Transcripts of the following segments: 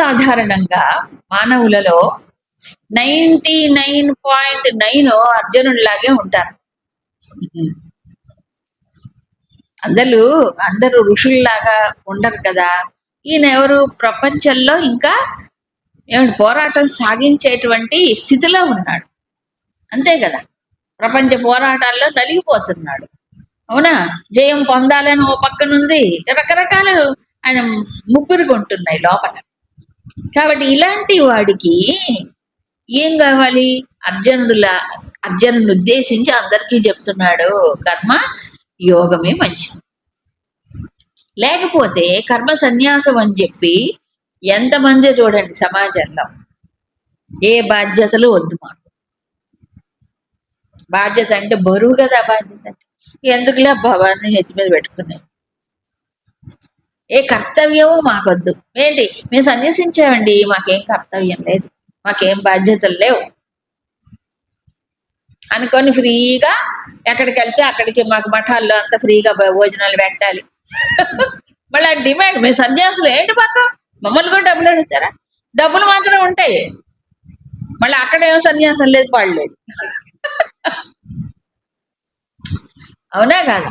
సర్వసాధారణంగా మానవులలో ninety nine point nine అర్జునుడిలాగే ఉంటారు. అందరూ అందరూ ఋషుల్లాగా ఉండరు కదా. ఈయన ఎవరు? ప్రపంచంలో ఇంకా ఏమిటి పోరాటం సాగించేటువంటి స్థితిలో ఉన్నాడు. అంతే కదా. ప్రపంచ పోరాటాల్లో నలిగిపోతున్నాడు. అవునా? జయం పొందాలని ఓ పక్కనుంది. రకరకాలు ఆయన ముగ్గురు లోపల. కాబట్టి ఇలాంటి వాడికి ఏం కావాలి? అర్జునుడులా అర్జునుడు ఉద్దేశించి అందరికీ చెప్తున్నాడు కర్మ యోగమే మంచిది. లేకపోతే కర్మ సన్యాసం అని చెప్పి ఎంతమంది చూడండి సమాజంలో ఏ బాధ్యతలు వద్దు మాకు. బాధ్యత అంటే బరువు కదా బాధ్యత అంటే. ఎందుకులే భవాన్ని నెత్తి మీద పెట్టుకున్నాయి? ఏ కర్తవ్యము మాకొద్దు. ఏంటి? మేము సన్యసించామండి మాకేం కర్తవ్యం లేదు. మాకేం బాధ్యతలు లేవు. అనుకొని ఫ్రీగా ఎక్కడికి వెళ్తే అక్కడికి మాకు మఠాల్లో అంత ఫ్రీగా భోజనాలు పెట్టాలి. మళ్ళీ ఆ డిమాండ్ మేము సన్యాసులు ఏంటి పక్క మమ్మల్ని కూడా డబ్బులు అడుగుతారా? డబ్బులు మాత్రం ఉంటాయి. మళ్ళీ అక్కడ ఏమో సన్యాసం లేదు పాడలేదు అవునా కాదా?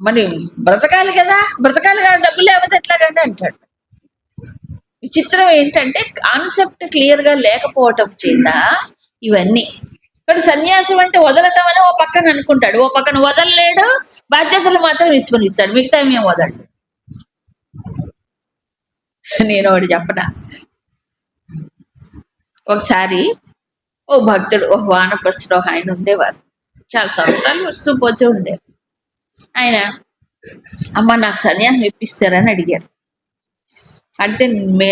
మరి బ్రతకాలి కదా బ్రతకాలి కదా డబ్బులు లేకపోతే ఎట్లాగండి అంటాడు. విచిత్రం ఏంటంటే కాన్సెప్ట్ క్లియర్గా లేకపోవటం చేత ఇవన్నీ. ఇక్కడ సన్యాసం అంటే వదలటం అని ఓ పక్కన అనుకుంటాడు. ఓ పక్కన వదలలేడు బాధ్యతలు మాత్రం విస్మరిస్తాడు మిగతా మేము వదలడు. నేను ఒకటి చెప్పనా? ఒకసారి ఓ భక్తుడు ఓ వానపరుచుడు ఒక ఆయన ఉండేవారు. చాలా సంవత్సరాలు వస్తూ పోతూ ఉండేవారు. ఆయన అమ్మ నాకు సన్యాసం ఇప్పిస్తారని అడిగారు. అంటే మే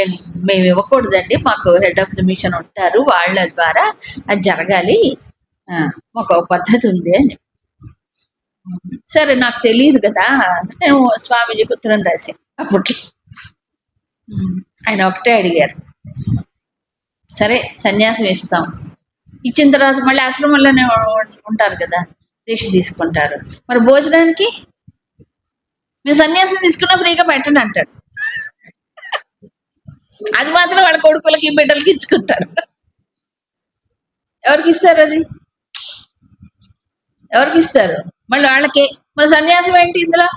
మేము ఇవ్వకూడదండి మాకు హెడ్ ఆఫ్ ది మిషన్ ఉంటారు వాళ్ళ ద్వారా అది జరగాలి. మాకు పద్ధతి ఉంది అని. సరే నాకు తెలియదు కదా నేను స్వామీజీకి ఉత్తరం రాశాను అప్పట్లో. ఆయన ఒకటే అడిగారు. సరే సన్యాసం ఇస్తాం. ఇచ్చిన తర్వాత మళ్ళీ ఆశ్రమంలోనే ఉంటారు కదా. దీక్ష తీసుకుంటారు. మరి భోజనానికి? మీరు సన్యాసం తీసుకున్నా ఫ్రీగా పెట్టండి అంటాడు. అది మాత్రం వాళ్ళ కొడుకులకి బిడ్డలకి ఇచ్చుకుంటారు. ఎవరికి ఇస్తారు అది? ఎవరికి ఇస్తారు? మళ్ళీ వాళ్ళకే. మరి సన్యాసం ఏంటి ఇందులో?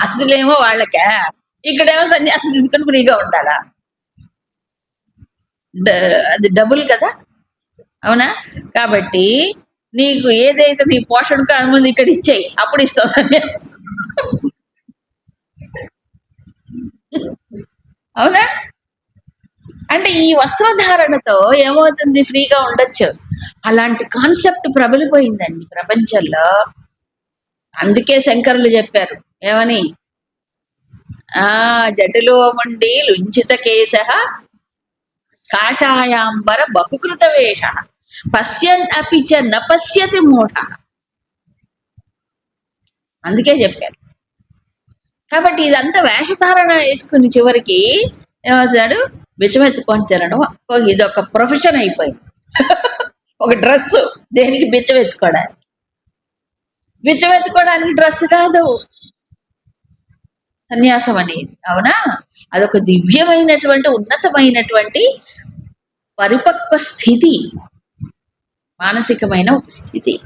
ఆస్తులేమో వాళ్ళకే. ఇక్కడేమో సన్యాసం తీసుకొని ఫ్రీగా ఉండాలా? అది డబుల్ కదా? అవునా? కాబట్టి నీకు ఏదైతే నీ పోషణకు అనుమతి ఇక్కడ ఇచ్చేయి అప్పుడు ఇస్తావు సన్యాసం అవునా? అంటే ఈ వస్త్రధారణతో ఏమవుతుంది? ఫ్రీగా ఉండొచ్చు. అలాంటి కాన్సెప్ట్ ప్రబలిపోయిందండి ప్రపంచంలో. అందుకే శంకరులు చెప్పారు ఏమని? ఆ జటిలో ఉండి లుంచిత కేశ కాషాయాంబర బహుకృత వేష పశ్యన్ అపి చ పశ్యతి మూఢ. అందుకే చెప్పారు కాబట్టి ఇదంతా వేషధారణ వేసుకుని చివరికి ఏమవుతాడు బిచ్చమెత్తుకొని తినడం ఇది ఒక ప్రొఫెషన్ అయిపోయింది. ఒక డ్రెస్ దేనికి బిచ్చమెత్తుకోవడానికి? బిచ్చమెత్తుకోవడానికి డ్రెస్ కాదు. సన్యాసం అనేది. అవునా? అదొక దివ్యమైనటువంటి ఉన్నతమైనటువంటి పరిపక్వ స్థితి. మానసికమైన ఒక స్థితి.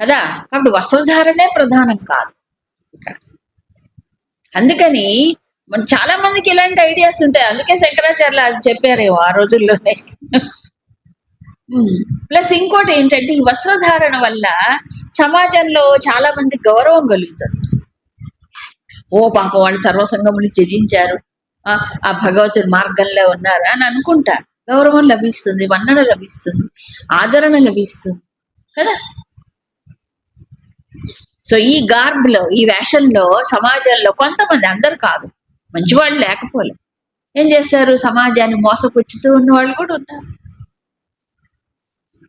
కదా? కాబట్టి వస్త్రధారణే ప్రధానం కాదు ఇక్కడ. అందుకని మన చాలా మందికి ఇలాంటి ఐడియాస్ ఉంటాయి. అందుకే శంకరాచార్యులు అది చెప్పారేమో ఆ రోజుల్లోనే. ప్లస్ ఇంకోటి ఏంటంటే ఈ వస్త్రధారణ వల్ల సమాజంలో చాలా మంది గౌరవం కలుగుతుంది ఓ పాప వాళ్ళు సర్వసంగముని త్యజించారు. ఆ ఆ భగవతుడి మార్గంలో ఉన్నారు అని అనుకుంటారు. గౌరవం లభిస్తుంది వన్నడ లభిస్తుంది ఆదరణ లభిస్తుంది కదా? సో ఈ గార్బ్లో ఈ వేషంలో సమాజంలో కొంతమంది అందరు కాదు. మంచి వాళ్ళు లేకపోలే. ఏం చేస్తారు? సమాజాన్ని మోసపుచ్చుతూ ఉన్న వాళ్ళు కూడా ఉన్నారు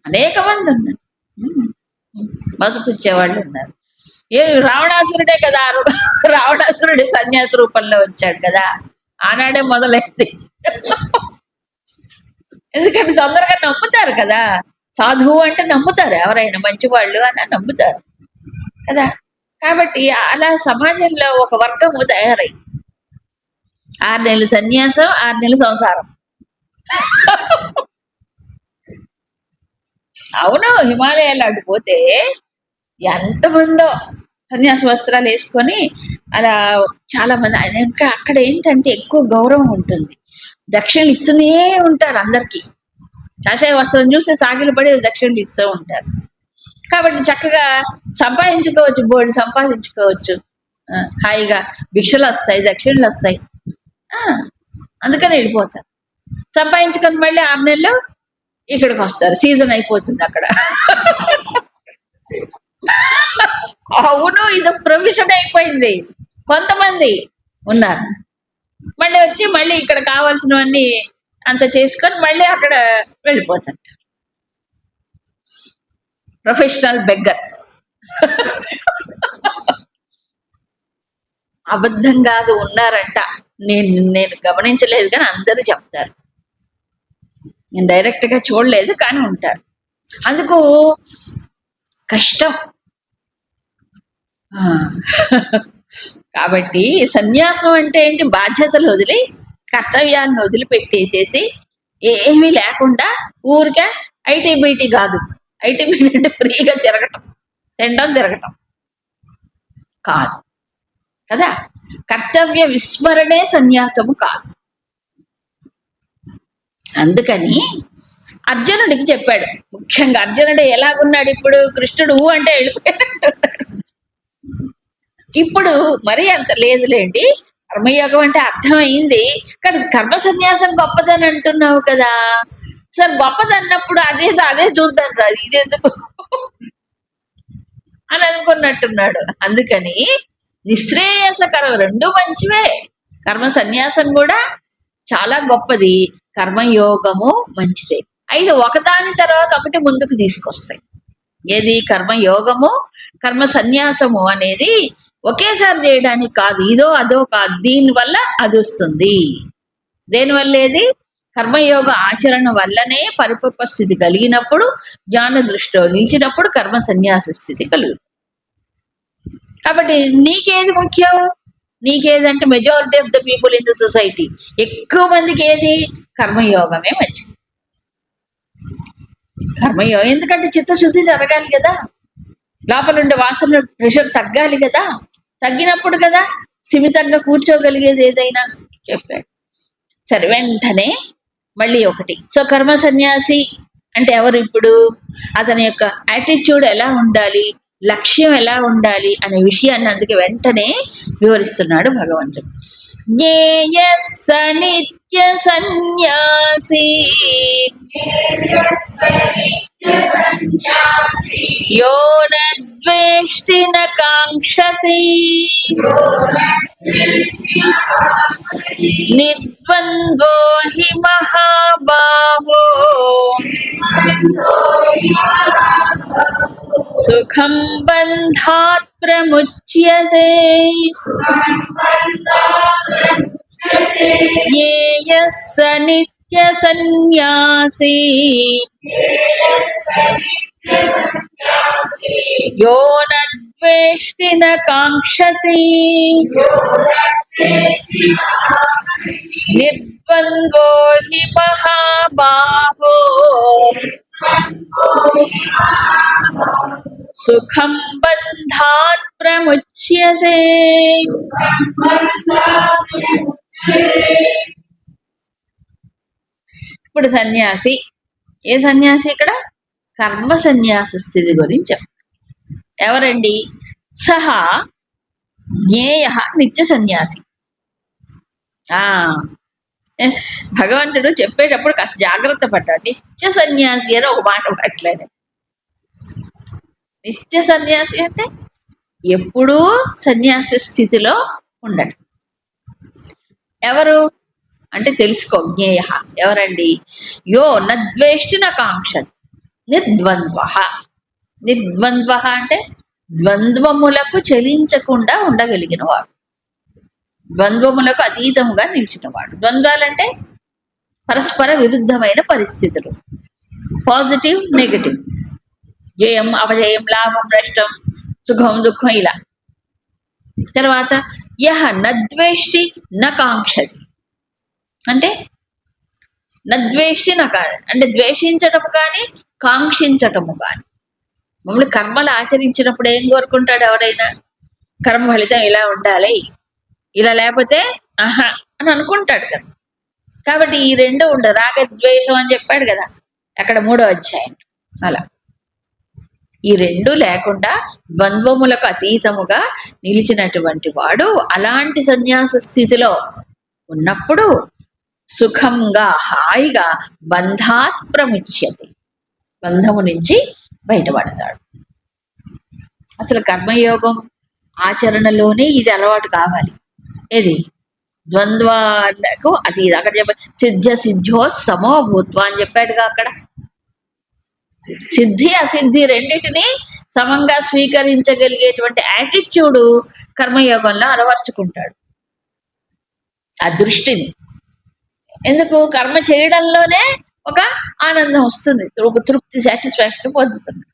అనేక మంది ఉన్నారు. మోసపుచ్చే వాళ్ళు ఉన్నారు. ఏ రావణాసురుడే కదా? రావణాసురుడే రావణాసురుడి సన్యాస రూపంలో వచ్చాడు కదా? ఆనాడే మొదలైంది. ఎందుకంటే తొందరగా నమ్ముతారు కదా. సాధువు అంటే నమ్ముతారు ఎవరైనా మంచి వాళ్ళు అని నమ్ముతారు కదా. కాబట్టి అలా సమాజంలో ఒక వర్గము తయారై ఆరు నెలలు సన్యాసం ఆరు నెలలు సంసారం. అవును హిమాలయాలు అడ్డుపోతే ఎంతమందో సన్యాస వస్త్రాలు వేసుకొని అలా చాలా మంది ఇంకా అక్కడ ఏంటంటే ఎక్కువ గౌరవం ఉంటుంది. దక్షిణలు ఇస్తూనే ఉంటారు అందరికీ. కాషాయ వస్త్రం చూస్తే సాగిలు పడి దక్షిణలు ఇస్తూ ఉంటారు. కాబట్టి చక్కగా సంపాదించుకోవచ్చు బోర్డు సంపాదించుకోవచ్చు. హాయిగా భిక్షలు వస్తాయి దక్షిణలు వస్తాయి. ఆ, అందుకని వెళ్ళిపోతారు. సంపాదించుకొని మళ్ళీ ఆరు నెలలు ఇక్కడికి వస్తారు. సీజన్ అయిపోతుంది అక్కడ. అవును ఇది ప్రొఫెషన్ అయిపోయింది. కొంతమంది ఉన్నారు. మళ్ళీ వచ్చి మళ్ళీ ఇక్కడ కావాల్సినవన్నీ అంత చేసుకొని మళ్ళీ అక్కడ వెళ్ళిపోతుంటారు ప్రొఫెషనల్ బెగ్గర్స్ అబద్ధం కాదు ఉన్నారంట. నేను నేను గమనించలేదు కానీ అందరూ చెప్తారు. నేను డైరెక్ట్గా చూడలేదు కానీ ఉంటారు. అందుకు కష్టం. ఆ. కాబట్టి సన్యాసం అంటే ఏంటి? బాధ్యతలు వదిలి కర్తవ్యాలను వదిలిపెట్టేసేసి ఏమీ లేకుండా ఊరికే ఐటీ బీటీ కాదు. ఐటీ బీటీ అంటే ఫ్రీగా తిరగటం తినడం తిరగటం కాదు. కదా? కర్తవ్య విస్మరణే సన్యాసము కాదు. అందుకని అర్జునుడికి చెప్పాడు. ముఖ్యంగా అర్జునుడు ఎలాగున్నాడు ఇప్పుడు? కృష్ణుడు అంటే వెళ్ళిపోయాడు ఇప్పుడు మరీ అంత లేదులేండి. కర్మయోగం అంటే అర్థమైంది. కానీ కర్మ సన్యాసం గొప్పదని అంటున్నావు కదా. సార్ గొప్పదన్నప్పుడు అదేదో అదే చూద్దాం రా ఇదేందుకు అని అనుకున్నట్టున్నాడు. అందుకని నిశ్రేయసకరం రెండు మంచివే. కర్మ సన్యాసం కూడా చాలా గొప్పది. కర్మయోగము మంచిదే. అయితే ఒకదాని తర్వాత ఒకటి ముందుకు తీసుకొస్తాయి. ఏది? కర్మయోగము కర్మ సన్యాసము అనేది ఒకేసారి చేయడానికి కాదు. ఇదో అదో కాదు. దీని వల్ల అది వస్తుంది. దేనివల్ల ఏది? కర్మయోగ ఆచరణ వల్లనే పరిపక్వ స్థితి కలిగినప్పుడు జ్ఞాన దృష్టిలో నిలిచినప్పుడు కర్మ సన్యాస స్థితి కలుగుతుంది. కాబట్టి నీకేది ముఖ్యం? నీకేదంటే majority of the people in the society ఎక్కువ మందికి ఏది? కర్మయోగమే మంచిది. కర్మయోగం ఎందుకంటే చిత్తశుద్ధి జరగాలి కదా. లోపల ఉండే వాసన ప్రెషర్ తగ్గాలి కదా. తగ్గినప్పుడు కదా స్థిమితంగా కూర్చోగలిగేది ఏదైనా చెప్పాడు. సరే వెంటనే మళ్ళీ ఒకటి. సో కర్మ సన్యాసి అంటే ఎవరు ఇప్పుడు? అతని యొక్క యాటిట్యూడ్ ఎలా ఉండాలి? లక్ష్యం ఎలా ఉండాలి? అనే విషయాన్ని అందుకే వెంటనే వివరిస్తున్నాడు భగవంతుడు. జ్ఞేయ స నిత్య సన్యాసి యో నద్వేష్టి న కాంక్షతి నిర్ద్వంద్వో హి మహాబాహో సుఖం బంధాత్ ప్రముచ్యతే జ్ఞేయ స నిత్య సన్యాసి యో నద్వేష్టి న కాంక్షతి. నిర్ద్వంద్వో హి మహాబాహో. సుఖం బంధాత్ ప్రముచ్యతే. ఇప్పుడు సన్యాసి. ఏ సన్యాసి ఇక్కడ? కర్మ సన్యాస స్థితి గురించి ఎవరండి? సహా జ్ఞేయ నిత్య సన్యాసి. ఆ. భగవంతుడు చెప్పేటప్పుడు కాస్త జాగ్రత్త పడ్డాడు నిత్య సన్యాసి అని ఒక మాట పట్టలేదు నిత్య సన్యాసి అంటే ఎప్పుడూ సన్యాసి స్థితిలో ఉండడు ఎవరు? అంటే తెలుసుకో జ్ఞేయ. ఎవరండి? యో నద్వేష్టి కాంక్ష నిర్ద్వంద్వ. నిర్ద్వంద్వ అంటే ద్వంద్వములకు చెలించకుండా ఉండగలిగిన వాడు ద్వంద్వములకు అతీతముగా నిలిచినవాడు. ద్వంద్వాలంటే పరస్పర విరుద్ధమైన పరిస్థితులు. Positive negative. జయం అపజయం లాభం నష్టం సుఖం దుఃఖం ఇలా. తర్వాత యహ నద్వేష్టి నకాంక్షది అంటే నద్వేష్టి కాదు అంటే ద్వేషించటము కానీ కాంక్షించటము కానీ. మమ్మల్ని కర్మలు ఆచరించినప్పుడు ఏం కోరుకుంటాడు ఎవరైనా? కర్మ ఫలితం ఇలా ఉండాలి ఇలా లేకపోతే ఆహా అని అనుకుంటాడు కదా. కాబట్టి ఈ రెండు ఉండదు రాగద్వేషం అని చెప్పాడు కదా అక్కడ మూడో అధ్యాయం. అలా. ఈ రెండు లేకుండా ద్వంద్వములకు అతీతముగా నిలిచినటువంటి వాడు అలాంటి సన్యాస స్థితిలో ఉన్నప్పుడు సుఖంగా హాయిగా బంధాత్ ప్రముచ్యతి. బంధము నుంచి బయటపడతాడు. అసలు కర్మయోగం ఆచరణలోనే ఇది అలవాటు కావాలి. ఏది? ద్వంద్వాలకు అది అక్కడ చెప్ప సిద్ధ సిద్ధ్యో సమో భూత్వ అని చెప్పాడుగా అక్కడ. సిద్ధి అసిద్ధి రెండింటినీ సమంగా స్వీకరించగలిగేటువంటి యాటిట్యూడు కర్మయోగంలో అలవర్చుకుంటాడు. ఆ దృష్టిని ఎందుకు? కర్మ చేయడంలోనే ఒక ఆనందం వస్తుంది. ఒక తృప్తి సాటిస్ఫాక్షన్ పొందుతున్నాడు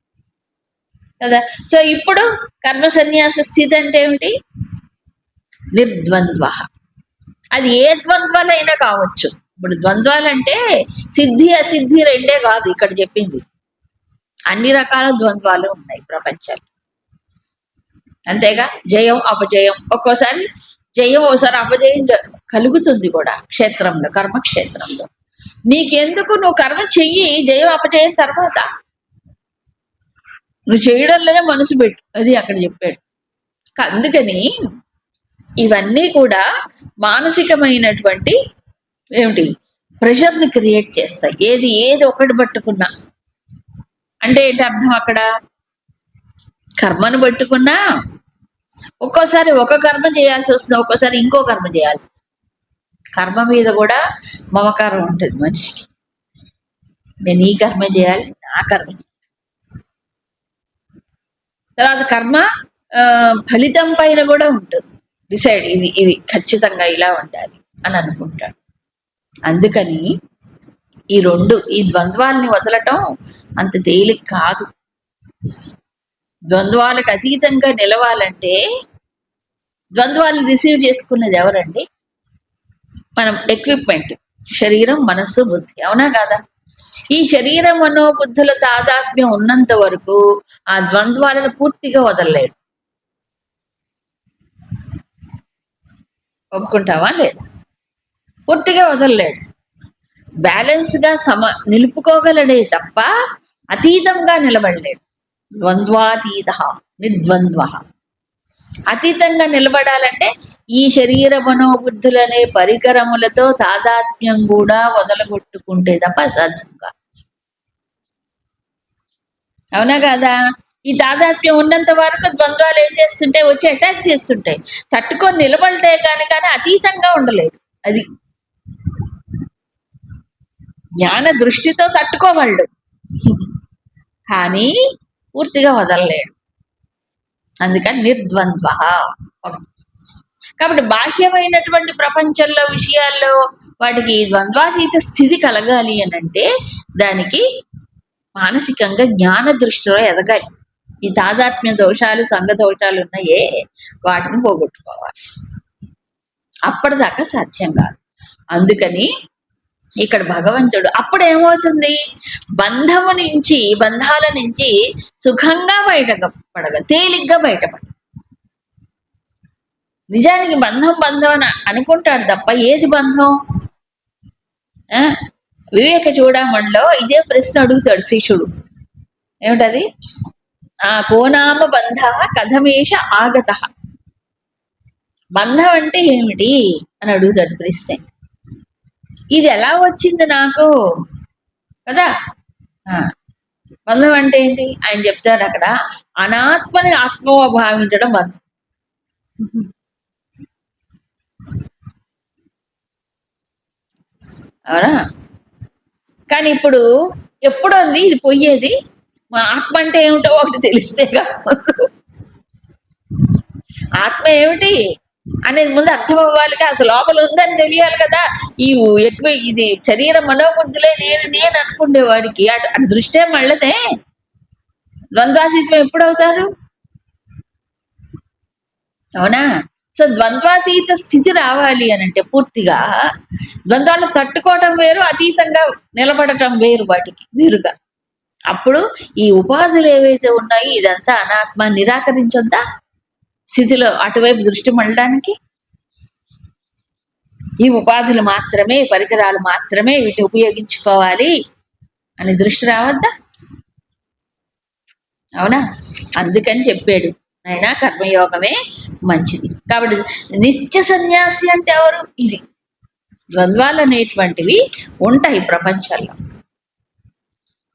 కదా? సో ఇప్పుడు కర్మ సన్యాస స్థితి అంటే ఏమిటి? నిర్ద్వంద్వ. అది ఏ ద్వంద్వాలైనా కావచ్చు. ఇప్పుడు ద్వంద్వాలంటే సిద్ధి అసిద్ధి రెండే కాదు ఇక్కడ చెప్పింది. అన్ని రకాల ద్వంద్వాలు ఉన్నాయి ప్రపంచంలో. అంతేగా? జయం అపజయం. ఒక్కోసారి జయం ఓసారి అపజయం కలుగుతుంది కూడా క్షేత్రంలో కర్మక్షేత్రంలో. నీకెందుకు నువ్వు కర్మ చెయ్యి జయం అపజయం తర్వాత. నువ్వు చేయడంలోనే మనసు పెట్టు అది అక్కడ చెప్పాడు. అందుకని ఇవన్నీ కూడా మానసికమైనటువంటి ఏమిటి? ప్రెషర్ని క్రియేట్ చేస్తాయి. ఏది ఏది ఒకటి పట్టుకున్నా. అంటే ఏంటి అర్థం అక్కడ? కర్మను పట్టుకున్నా ఒక్కోసారి ఒక కర్మ చేయాల్సి వస్తుంది ఒక్కోసారి ఇంకో కర్మ చేయాల్సి వస్తుంది. కర్మ మీద కూడా మమకారం ఉంటుంది మనిషికి. నేను ఈ కర్మ చేయాలి నా కర్మ చేయాలి. తర్వాత కర్మ ఫలితం పైన కూడా ఉంటుంది. డిసైడ్ ఇది ఇది ఖచ్చితంగా ఇలా ఉండాలి అని అనుకుంటాడు అందుకని ఈ రెండు ఈ ద్వంద్వాలని వదలటం అంత తేలిక కాదు. ద్వంద్వాలకు అతీతంగా నిలవాలంటే ద్వంద్వాలు రిసీవ్ చేసుకున్నది ఎవరండి? మనం ఎక్విప్మెంట్ శరీరం మనస్సు బుద్ధి. అవునా కాదా? ఈ శరీరం మనోబుద్ధుల తాదాత్మ్యం ఉన్నంత వరకు ఆ ద్వంద్వాలను పూర్తిగా వదలలేడు ఒప్పుకుంటావా? లేదా. పూర్తిగా వదలలేడు. బ్యాలెన్స్గా సమ నిలుపుకోగలడే తప్ప అతీతంగా నిలబడలేడు. ద్వంద్వాతీత నిర్ద్వంద్వ. అతీతంగా నిలబడాలంటే ఈ శరీర మనోబుద్ధులనే పరికరములతో తాదాత్మ్యం కూడా వదలగొట్టుకుంటే తప్ప సాధ్యం కాదు. అవునా కదా? ఈ తాదాత్మ్యం ఉన్నంత వరకు ద్వంద్వాలు ఏం చేస్తుంటే వచ్చి అటాక్ చేస్తుంటాయి. తట్టుకొని నిలబడితే కానీ కానీ అతీతంగా ఉండలేదు అది జ్ఞాన దృష్టితో తట్టుకోవాళ్ళు కానీ పూర్తిగా వదలలేడు. అందుకని నిర్ద్వంద్వ. కాబట్టి బాహ్యమైనటువంటి ప్రపంచంలో విషయాల్లో వాటికి ద్వంద్వాతీత స్థితి కలగాలి అని అంటే దానికి మానసికంగా జ్ఞాన దృష్టిలో ఎదగాలి. ఈ తాదాత్మ్య దోషాలు సంఘ దోషాలు ఉన్నాయే వాటిని పోగొట్టుకోవాలి. అప్పటిదాకా సాధ్యం కాదు. అందుకని ఇక్కడ భగవంతుడు అప్పుడు ఏమవుతుంది బంధము నుంచి బంధాల నుంచి సుఖంగా బయట పడగ తేలిగ్గా బయటపడ నిజానికి బంధం బంధం అని అనుకుంటాడు తప్ప ఏది బంధం? ఆ? వివేక చూడమణిలో ఇదే ప్రశ్న అడుగుతాడు శిష్యుడు. ఏమిటది? ఆ కోనామ బంధ కథమేష ఆగత. బంధం అంటే ఏమిటి? అని అడుగుతాడు ప్రశ్న ఇది ఎలా వచ్చింది నాకు? కదా? బంధం అంటే ఏంటి? ఆయన చెప్తాడు అక్కడ. అనాత్మని ఆత్మగా భావించడం బంధం. అవునా? కానీ ఇప్పుడు ఎప్పుడు ఉంది ఇది పోయేది. మా ఆత్మ అంటే ఏమిటో ఒకటి తెలిస్తేగా ఆత్మ ఏమిటి? అనేది ముందు అర్థం అవ్వాలిగా అసలు లోపల ఉందని తెలియాలి కదా. ఈ ఎక్కువ ఇది శరీర మనోబుద్ధులే నేను నేను అనుకునేవాడికి అటు అటు దృష్టే మళ్ళతే ద్వంద్వాతీతం ఎప్పుడు అవుతారు అవునా? సో ద్వంద్వాతీత స్థితి రావాలి అని అంటే పూర్తిగా ద్వంద్వాలను తట్టుకోవటం వేరు అతీతంగా నిలబడటం వేరు వాటికి వేరుగా. అప్పుడు ఈ ఉపాధులు ఏవైతే ఉన్నాయో ఇదంతా అనాత్మ నిరాకరించొద్దా? స్థితిలో అటువైపు దృష్టి మళ్ళడానికి ఈ ఉపాధులు మాత్రమే పరికరాలు మాత్రమే వీటిని ఉపయోగించుకోవాలి అని దృష్టి రావద్దా? అవునా? అందుకని చెప్పాడు. అయినా కర్మయోగమే మంచిది. కాబట్టి నిత్య సన్యాసి అంటే ఎవరు? ఇది. ద్వంద్వాలు అనేటువంటివి ఉంటాయి ప్రపంచంలో.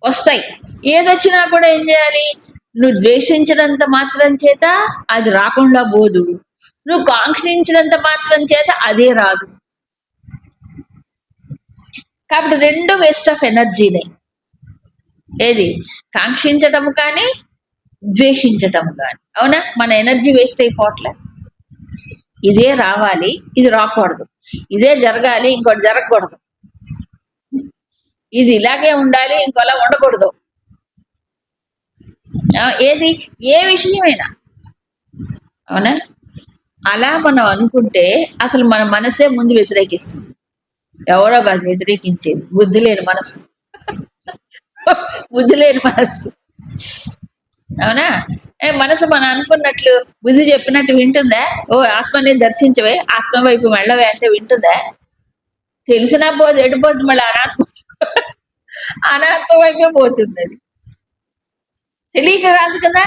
వస్తాయి. ఏదొచ్చినా కూడా ఏం చేయాలి? నువ్వు ద్వేషించినంత మాత్రం చేత అది రాకుండా పోదు. నువ్వు కాంక్షించినంత మాత్రం చేత అదే రాదు. కాబట్టి రెండు వేస్ట్ ఆఫ్ ఎనర్జీనే ఏది? కాంక్షించటము కానీ ద్వేషించటం కానీ. అవునా? మన ఎనర్జీ వేస్ట్ అయిపోవట్లే. ఇదే రావాలి ఇది రాకూడదు. ఇదే జరగాలి ఇంకోటి జరగకూడదు. ఇది ఇలాగే ఉండాలి ఇంకోలా ఉండకూడదు. ఏది? ఏ విషయమైనా. అవునా? అలా మనం అనుకుంటే అసలు మన మనసే ముందు వ్యతిరేకిస్తుంది. ఎవరో కాదు వ్యతిరేకించేది. బుద్ధి లేని మనస్సు. బుద్ధి లేని మనస్సు. అవునా? ఏ మనసు మనం అనుకున్నట్లు బుద్ధి చెప్పినట్టు వింటుందా? ఓ ఆత్మని దర్శించవే. ఆత్మ వైపు వెళ్ళవే అంటే వింటుందా? తెలిసినా పోదు ఎడిపోతుంది మళ్ళీ అనాత్మ. అనాత్మ వైపే పోతుంది అది. తెలియక కాదు? కదా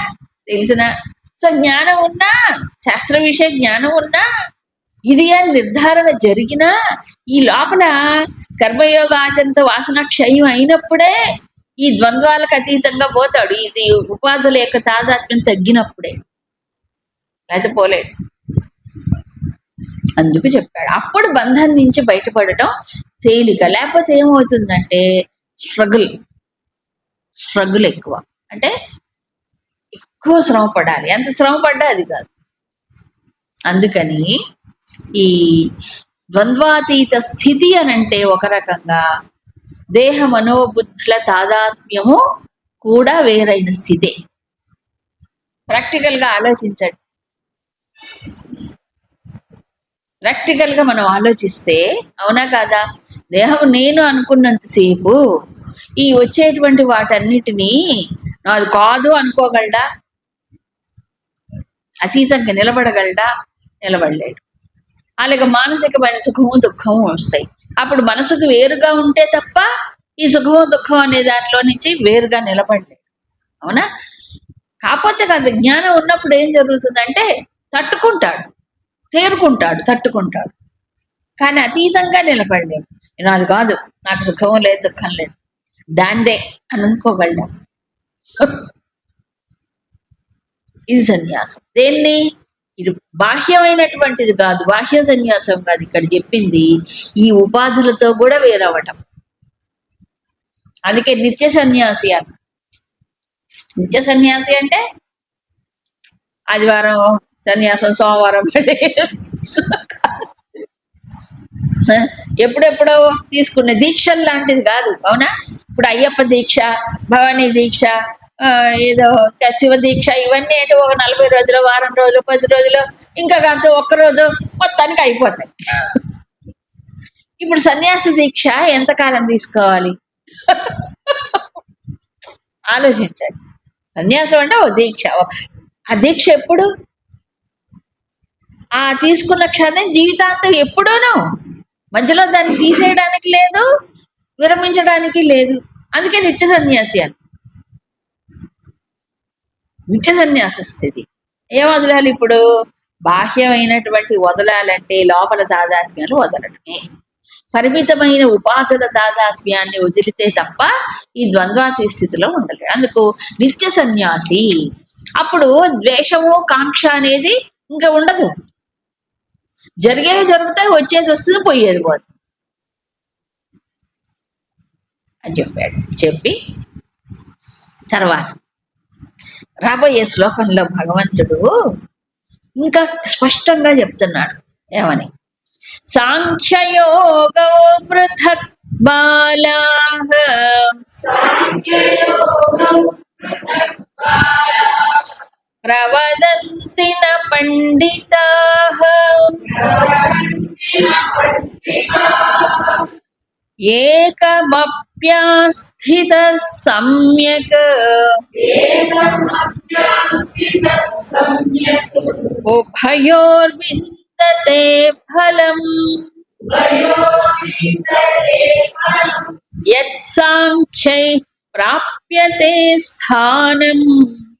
తెలిసిన? సో జ్ఞానం ఉన్నా శాస్త్ర విషయ జ్ఞానం ఉన్నా ఇది అని నిర్ధారణ జరిగినా ఈ లోపల కర్మయోగాచంత వాసన క్షయం అయినప్పుడే ఈ ద్వంద్వాలకు అతీతంగా పోతాడు. ఇది ఉపాధుల యొక్క తాదాత్మ్యం తగ్గినప్పుడే. అయితే పోలేడు. అందుకు చెప్పాడు. అప్పుడు బంధం నుంచి బయటపడటం తేలిక. లేకపోతే ఏమవుతుందంటే స్ట్రగుల్ స్ట్రగుల్ ఎక్కువ. అంటే ఎక్కువ శ్రమ పడాలి అంత శ్రమ పడ్డా అది కాదు. అందుకని ఈ ద్వంద్వాతీత స్థితి అని అంటే ఒక రకంగా దేహ మనోబుద్ధుల తాదాత్మ్యము కూడా వేరైన స్థితే. ప్రాక్టికల్గా ఆలోచించండి. ప్రాక్టికల్గా మనం ఆలోచిస్తే అవునా కాదా? దేహం నేను అనుకున్నంతసేపు ఈ వచ్చేటువంటి వాటన్నిటినీ నాది కాదు అనుకోగలడా? అతీతంగా నిలబడగలడా? నిలబడలేడు. అలాగే మానసికమైన సుఖము దుఃఖము వస్తాయి. అప్పుడు మనసుకు వేరుగా ఉంటే తప్ప ఈ సుఖము దుఃఖం అనే దాంట్లో నుంచి వేరుగా నిలబడలేడు. అవునా? కాకపోతే కాదు జ్ఞానం ఉన్నప్పుడు ఏం జరుగుతుందంటే తట్టుకుంటాడు. తేరుకుంటాడు తట్టుకుంటాడు. కానీ అతీతంగా నిలబడలేడు. నేను అది కాదు నాకు సుఖము లేదు దుఃఖం లేదు. దాందే అని అనుకోగలడా? ఇది సన్యాసం. దేన్ని? ఇది బాహ్యమైనటువంటిది కాదు బాహ్య సన్యాసం కాదు. ఇక్కడ చెప్పింది ఈ ఉపాధులతో కూడా వేరవటం అందుకే నిత్య సన్యాసి అన్న నిత్య సన్యాసి అంటే ఆదివారం సన్యాసం సోమవారం. ఎప్పుడెప్పుడో తీసుకునే దీక్షలు లాంటిది కాదు అవునా? ఇప్పుడు అయ్యప్ప దీక్ష భవానీ దీక్ష ఏదో ఇంకా శివ దీక్ష ఇవన్నీ ఏంటో? ఒక నలభై రోజులు వారం రోజులు పది రోజులు ఇంకా కాదు ఒక్క రోజు మొత్తానికి అయిపోతాయి. ఇప్పుడు సన్యాసి దీక్ష ఎంతకాలం తీసుకోవాలి? ఆలోచించండి. సన్యాసం అంటే ఓ దీక్ష. ఆ దీక్ష ఎప్పుడు? ఆ తీసుకున్న క్షణం జీవితాంతం ఎప్పుడూను మధ్యలో దాన్ని తీసేయడానికి లేదు విరమించడానికి లేదు. అందుకే నిత్య సన్యాసి అని. నిత్య సన్యాస స్థితి ఏం వదలాలి ఇప్పుడు? బాహ్యమైనటువంటి వదలాలంటే లోపల తాదాత్మ్యాలు వదలడమే. పరిమితమైన ఉపాధుల తాదాత్మ్యాన్ని వదిలితే తప్ప ఈ ద్వంద్వాతి స్థితిలో ఉండలేదు అందుకు నిత్య సన్యాసి. అప్పుడు ద్వేషము కాంక్ష అనేది ఇంకా ఉండదు. జరిగేది జరుగుతాయి వచ్చేది వస్తుంది పోయేది పోదు. అని చెప్పాడు. చెప్పి తర్వాత రాబోయే శ్లోకంలో భగవంతుడు ఇంకా స్పష్టంగా చెప్తున్నాడు. ఏమని? సాంఖ్యయోగ పృథక్ ప్రవదంతి న పండితాహ ఏకమప్ సమ్యక్ ఉభయోర్విందతే ఫలం యత్సాంఖ్యై ప్రాప్యతే స్థానం తద్యోగైరపి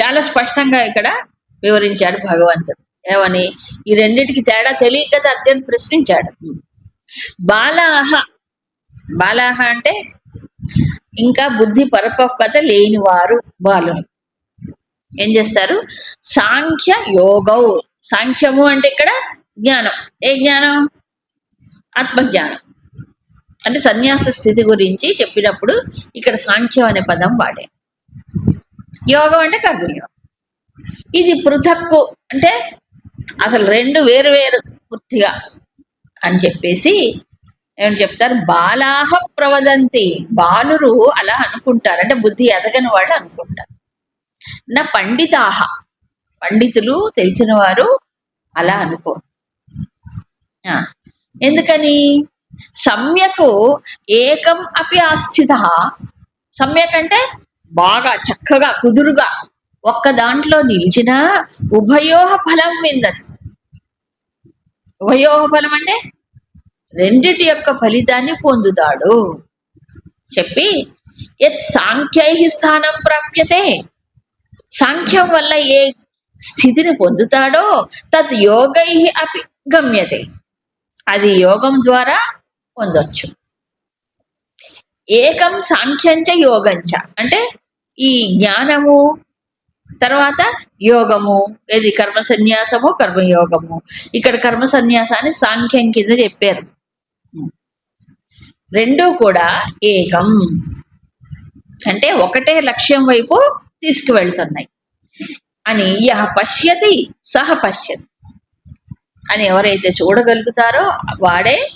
చాలా స్పష్టంగా ఇక్కడ వివరించాడు భగవంతుడు. ఏమని? ఈ రెండింటికి తేడా తెలియక అర్జున్ ప్రశ్నించాడు. బాలాహ. బాలాహ అంటే ఇంకా బుద్ధి పరిపక్వత లేనివారు బాలులు ఏం చేస్తారు? సాంఖ్య యోగౌ. సాంఖ్యము అంటే ఇక్కడ జ్ఞానం. ఏ జ్ఞానం? ఆత్మజ్ఞానం. అంటే సన్యాస స్థితి గురించి చెప్పినప్పుడు ఇక్కడ సాంఖ్యం అనే పదం వాడే యోగం అంటే కర్మయోగం ఇది పృథక్కు అంటే అసలు రెండు వేరు వేరు పూర్తిగా అని చెప్పేసి ఏమని చెప్తారు? బాలాహ ప్రవదంతి. బాలురు అలా అనుకుంటారు. అంటే బుద్ధి ఎదగని వాళ్ళు అనుకుంటారు. నా పండితాహ. పండితులు తెలిసిన వారు అలా అనుకోరు ఎందుకని? సమ్యకు ఏకం అపి ఆస్థిత. సమ్యక్ అంటే బాగా చక్కగా కుదురుగా ఒక్క దాంట్లో నిలిచిన ఉభయోహ ఫలం విందది ఉభయోహ ఫలం అంటే రెండిటి యొక్క ఫలితాన్ని పొందుతాడు. చెప్పి యత్ సాంఖ్యై స్థానం ప్రాప్యతే. సాంఖ్యం వల్ల ఏ స్థితిని పొందుతాడో తత్ యోగై అపి గమ్యతే. అది యోగం ద్వారా పొందొచ్చు. ఏకం సాంఖ్యంచ యోగంచ. అంటే ఈ జ్ఞానము తర్వాత యోగము ఏది? కర్మ సన్యాసము కర్మయోగము. ఇక్కడ కర్మ సన్యాసాన్ని సాంఖ్యం కింద చెప్పారు. రెండూ కూడా ఏకం. అంటే ఒకటే లక్ష్యం వైపు తీసుకువెళ్తున్నాయి. అని యహ పశ్యతి సహ పశ్యతి. అని ఎవరైతే చూడగలుగుతారో వాడే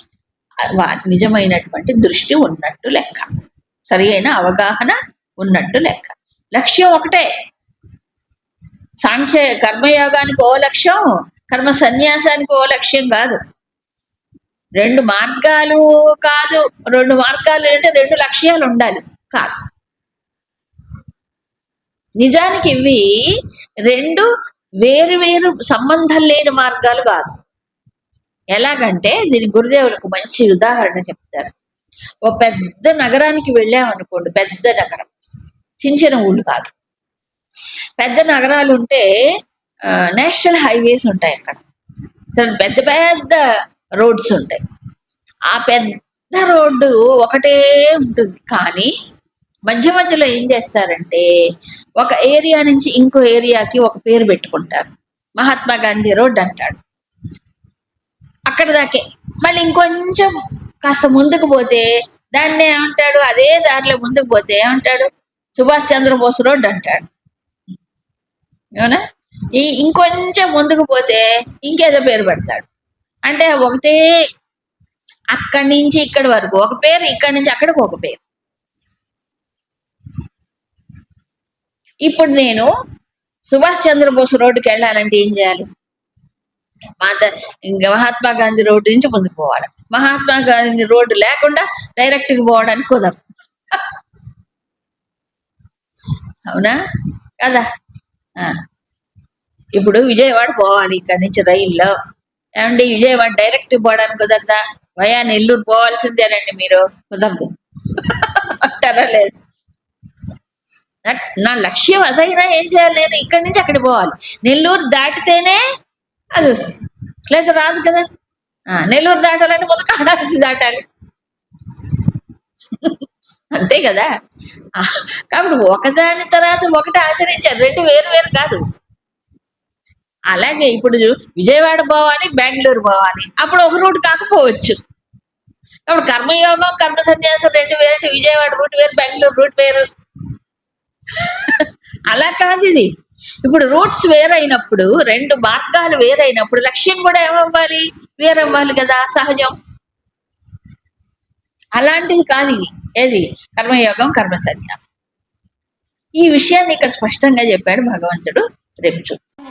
వా- నిజమైనటువంటి దృష్టి ఉన్నట్టు లెక్క. సరి అయిన అవగాహన ఉన్నట్టు లెక్క. లక్ష్యం ఒకటే. సాంఖ్య కర్మయోగానికి ఓ లక్ష్యం కర్మ సన్యాసానికి ఓ లక్ష్యం కాదు. రెండు మార్గాలు కాదు. రెండు మార్గాలు అంటే రెండు లక్ష్యాలు ఉండాలి. కాదు. నిజానికి ఇవి రెండు వేరు వేరు సంబంధం లేని మార్గాలు కాదు. ఎలాగంటే దీని గురుదేవులకు మంచి ఉదాహరణ చెప్తారు. ఓ పెద్ద నగరానికి వెళ్ళామనుకోండి పెద్ద నగరం. చిన్న చిన్న ఊళ్ళు కాదు. పెద్ద నగరాలు ఉంటే నేషనల్ హైవేస్ ఉంటాయి అక్కడ. పెద్ద పెద్ద రోడ్స్ ఉంటాయి. ఆ పెద్ద రోడ్డు ఒకటే ఉంటుంది. కానీ మధ్య మధ్యలో ఏం చేస్తారంటే ఒక ఏరియా నుంచి ఇంకో ఏరియాకి ఒక పేరు పెట్టుకుంటారు. మహాత్మా గాంధీ రోడ్ అంటాడు. అక్కడ దాకే. మళ్ళీ ఇంకొంచెం కాస్త ముందుకు పోతే దాన్ని ఏమంటాడు? అదే దారిలో ముందుకు పోతే ఏమంటాడు? సుభాష్ చంద్రబోస్ రోడ్ అంటాడు. అవునా ఈ ఇంకొంచెం ముందుకు పోతే ఇంకేదో పేరు పెడతాడు. అంటే ఒకటే అక్కడి నుంచి ఇక్కడి వరకు. ఒక పేరు ఇక్కడి నుంచి అక్కడికి ఒక పేరు. ఇప్పుడు నేను సుభాష్ చంద్రబోస్ రోడ్డుకి వెళ్ళాలంటే ఏం చేయాలి? మాత ఇంకా మహాత్మా గాంధీ రోడ్డు నుంచి ముందుకు పోవాలి. మహాత్మా గాంధీ రోడ్డు లేకుండా డైరెక్ట్గా పోవడానికి కుదరదు. అవునా? కదా? ఆ. ఇప్పుడు విజయవాడ పోవాలి ఇక్కడ నుంచి రైల్లో. ఏమండి విజయవాడ డైరెక్ట్ పోవడానికి కుదరదా? వయా నెల్లూరు పోవాల్సిందేనండి మీరు. కుదరదు. అంటారా లేదు. నా- లక్ష్యం అదైనా ఏం చేయాలి నేను? ఇక్కడి నుంచి అక్కడికి పోవాలి. నెల్లూరు దాటితేనే అది వస్తుంది. లేదు రాదు కదా? నెల్లూరు దాటాలంటే ముందు కాడాల్సి దాటాలి. అంతే కదా? కాబట్టి ఒకదాని తర్వాత ఒకటి ఆచరించారు. రెండు వేరు వేరు కాదు. అలాగే ఇప్పుడు చూ- విజయవాడ పోవాలి బెంగళూరు పోవాలి. అప్పుడు ఒక రూట్ కాకపోవచ్చు. కాబట్టి కర్మయోగం కర్మ సన్యాసం రెండు వేరు విజయవాడ రూట్ వేరు బెంగళూరు రూట్ వేరు. అలా కాదు ఇది. ఇప్పుడు రూట్స్ వేరైనప్పుడు రెండు మార్గాలు వేరైనప్పుడు లక్ష్యం కూడా ఏమవ్వాలి? వేరవ్వాలి కదా సహజం. అలాంటిది కాదు ఇవి ఏది? కర్మయోగం కర్మ సన్యాసం ఈ విషయాన్ని ఇక్కడ స్పష్టంగా చెప్పాడు భగవంతుడు. రేపు చూద్దాం.